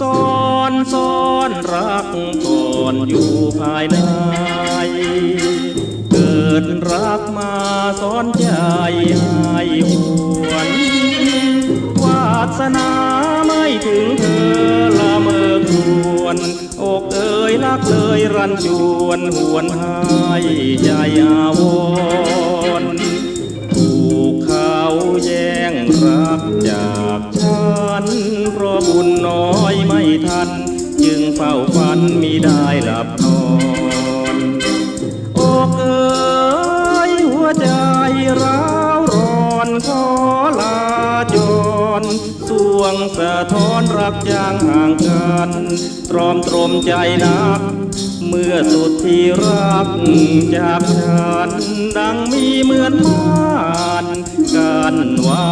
ซ้อนซ้อนรักก่อนอยู่ภายใน เกิดรักมาซ้อนใจให้หวนวาสนาไม่ถึงเธอละเมอควนอกเอ่ยลักเลยรันจวนหวนให้ใจยาวนถูกเขาแย่งรักจาก เพราะบุญน้อยไม่ทัน จึงเฝ้าฝันมิได้หลับนอนอกเอ๋ยหัวใจร้าวร้อนขอลาจรสวงสะท้อนรักจางห่างกันตรอมตรมใจนัก เมื่อสุดที่รักจากฉันดังมีเหมือนม่านกันไว้